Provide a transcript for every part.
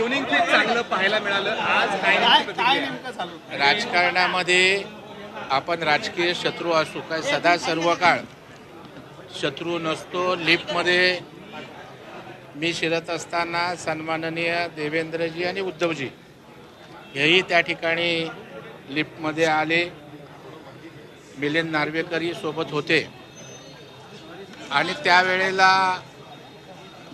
Tuning खूप चांगलं पाहायला मिळालं. आज काय काय नेमकी राजकारणामध्ये आपण राजकीय शत्रू असू काय सदा सर्व काळ शत्रू नसतो. लिफ्टमध्ये मी शिरत असताना सन्माननीय देवेंद्रजी आणि उद्धवजी हेही त्या ठिकाणी लिफ्टमध्ये आले. मिलिंद नार्वेकरही सोबत होते. आणि त्यावेळेला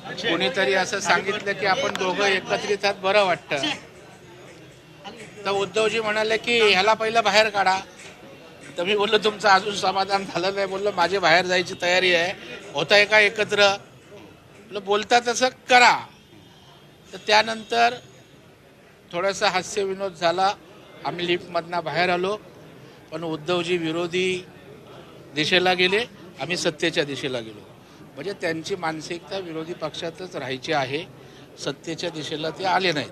कोणीतरी असं सांगितलं की आपण दोघं एकत्रित आहात बरं वाटतं. तर उद्धवजी म्हणाले की ह्याला पहिलं बाहेर काढा. तर मी बोललो तुमचं अजून समाधान झालं नाही. बोललो माझी बाहेर जायची तयारी आहे. होत आहे का एकत्र? बोलता तसं करा. तर त्यानंतर थोडासा हास्य विनोद झाला. आम्ही लिफ्टमधनं बाहेर आलो. पण उद्धवजी विरोधी दिशेला गेले. आम्ही सत्तेच्या दिशेला गेलो. म्हणजे त्यांची मानसिकता विरोधी पक्षातच राहायची आहे. सत्तेच्या दिशेला ते आले नाहीत.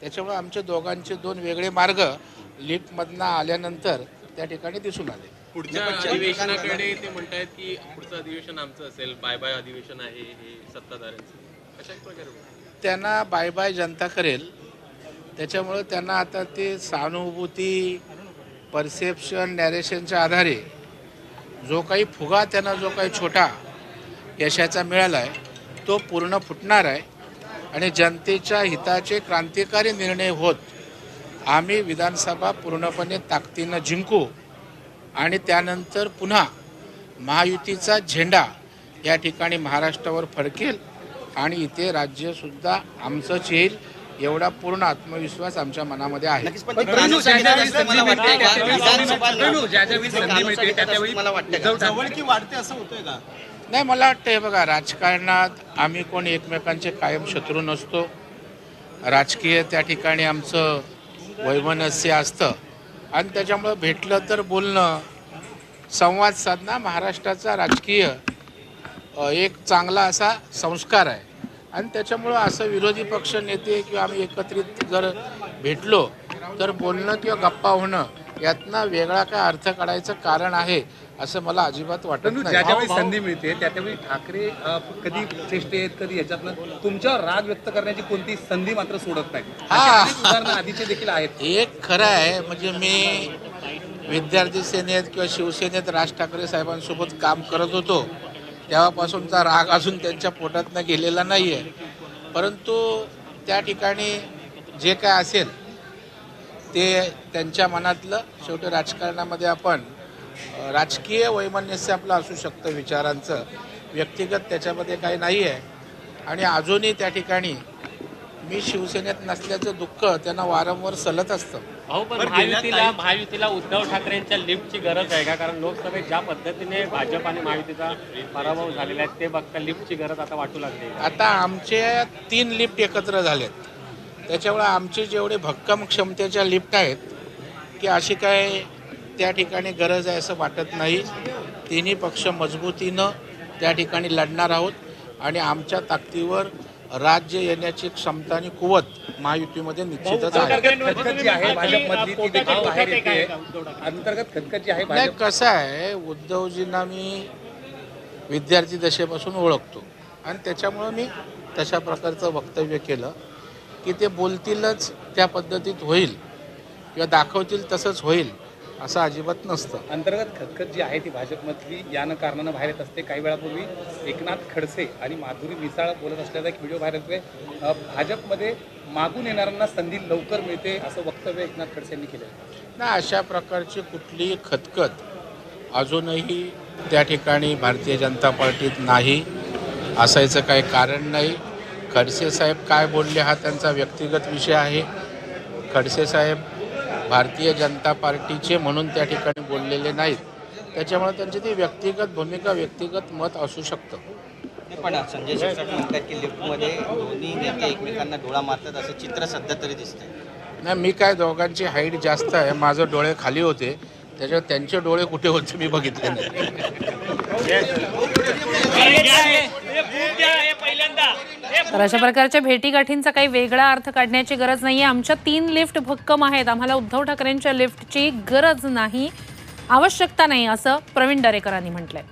त्याच्यामुळे आमचे दोघांचे दोन वेगळे मार्ग लिफ्टमधनं आल्यानंतर त्या ठिकाणी दिसून आले. पुढच्या अधिवेशनाकडे ते म्हणतायत की पुढचं अधिवेशन आमचं असेल बाय बाय अधिवेशन आहे हे सत्ताधाऱ्यांचं. कशा प्रकारे त्यांना बाय बाय जनता करेल. त्याच्यामुळं त्यांना आता ते सहानुभूती परसेप्शन नॅरेशनच्या आधारे जो काही फुगा त्यांना जो काही छोटा यशाचा मिळाला आहे तो पूर्ण फुटणार आहे आणि जनतेच्या हिताचे क्रांतिकारी निर्णय होत आम्ही विधानसभा पूर्णपणे ताकदीनं जिंकू आणि त्यानंतर पुन्हा महायुतीचा झेंडा या ठिकाणी महाराष्ट्रावर फडकेल आणि इथे राज्यसुद्धा आमचंच येईल. एवढा पूर्ण आत्मविश्वास आमच्या मनामध्ये आहे. मला वाटतंय नाही मला वाटतं हे बघा राजकारणात आम्ही कोण एकमेकांचे कायम शत्रू नसतो. राजकीय त्या ठिकाणी आमचं वैमनस्य असतं. आणि त्याच्यामुळं भेटलं तर बोलणं संवाद साधणं महाराष्ट्राचा राजकीय एक चांगला असा संस्कार आहे. आणि त्याच्यामुळं असं विरोधी पक्ष नेते किंवा आम्ही एकत्रित जर भेटलो तर बोलणं किंवा गप्पा होणं यातनं वेगळा काय अर्थ काढायचं कारण आहे असं मला अजिबात वाटत नाही. संधी मिळते त्या त्यावेळी ठाकरे कधी चेष्टेत कधी याच्यातनं तुमच्यावर राग व्यक्त करण्याची कोणती संधी मात्र सोडत नाही. हा. आधीचे देखील आहेत. एक खरं आहे म्हणजे मी विद्यार्थी सेनेत किंवा शिवसेनेत राज ठाकरे साहेबांसोबत काम करत होतो. तेव्हापासूनचा राग अजून त्यांच्या पोटातनं गेलेला नाही आहे परंतु त्या ठिकाणी जे काय असेल ते त्यांच्या मनातलं शेवटी राजकारणामध्ये आपण राजकीय वैमनस्य आपलं असू शकतं विचारांचं. व्यक्तिगत त्याच्यामध्ये काही नाही आहे आणि अजूनही त्या ठिकाणी मी शिवसेनेत नसल्याचं दुःख त्यांना वारंवार सलत असतं. अहो पण महायुतीला महायुतीला उद्धव ठाकरेंच्या लिफ्टची गरज आहे का? कारण लोकसभेत ज्या पद्धतीने भाजप आणि महायुतीचा पराभव झालेला आहे ते बघता लिफ्टची गरज आता वाटू लागली. आता आमचे तीन लिफ्ट एकत्र झालेत. त्याच्यामुळे आमचे जेवढे भक्कम क्षमतेच्या लिफ्ट आहेत की अशी काय त्या ठिकाणी गरज आहे असं वाटत नाही. तिन्ही पक्ष मजबूतीनं त्या ठिकाणी लढणार आहोत. आणि आमच्या ताकदीवर राज्य येण्याची क्षमता आणि कुवत महायुतीमध्ये निश्चितच आहे. खतखत जी आहे भाजपमधली ती देखील बाहेर येते. अंतर्गत खतखत जी आहे नाही भाजप कसं आहे उद्धवजींना मी विद्यार्थी दशेपासून ओळखतो. आणि त्याच्यामुळं मी तशा प्रकारचं वक्तव्य केलं की ते बोलतीलच त्या पद्धतीत होईल. किंवा दाखवतील तसंच होईल. असं अजिबात नसतं. अंतर्गत खतखत जी आहे ती भाजपमधली यानं कारणानं बाहेर येत असते. काही वेळापूर्वी एकनाथ खडसे आणि माधुरी मिसाळ बोलत असल्याचा एक व्हिडिओ व्हायरल होतोय. अ, भाजपमध्ये मागून येणाऱ्यांना संधी लवकर मिळते असं वक्तव्य एकनाथ खडसे यांनी केलं ना अशा प्रकारची कुठलीही खतखत अजूनही त्या ठिकाणी भारतीय जनता पार्टीत नाही असायचं काही कारण नाही. खडसे साहेब काय बोलले हा त्यांचा व्यक्तिगत विषय आहे. खडसे साहेब भारतीय जनता पार्टीचे म्हणून त्या ठिकाणी बोललेले नाहीत. त्याच्यामुळे त्यांची ती व्यक्तिगत भूमिका व्यक्तिगत मत असू शकतं. नाही, पण संजय म्हणतात की लिफ्टमध्ये दोन्ही नेते एकमेकांना डोळा मारतात असं चित्र सध्या तरी दिसतंय. नाही मी काय दोघांची हाईट जास्त आहे माझं डोळे खाली होते. त्याच्यावर त्यांचे डोळे कुठे होते मी बघितले नाही. तर अशा प्रकारच्या भेटीगाठींचा काही वेगळा अर्थ काढण्याची गरज नाहीये. आमच्या तीन लिफ्ट भक्कम आहेत. आम्हाला उद्धव ठाकरेंच्या लिफ्टची गरज नाही. आवश्यकता नाही असं प्रवीण दरेकरांनी म्हटलंय.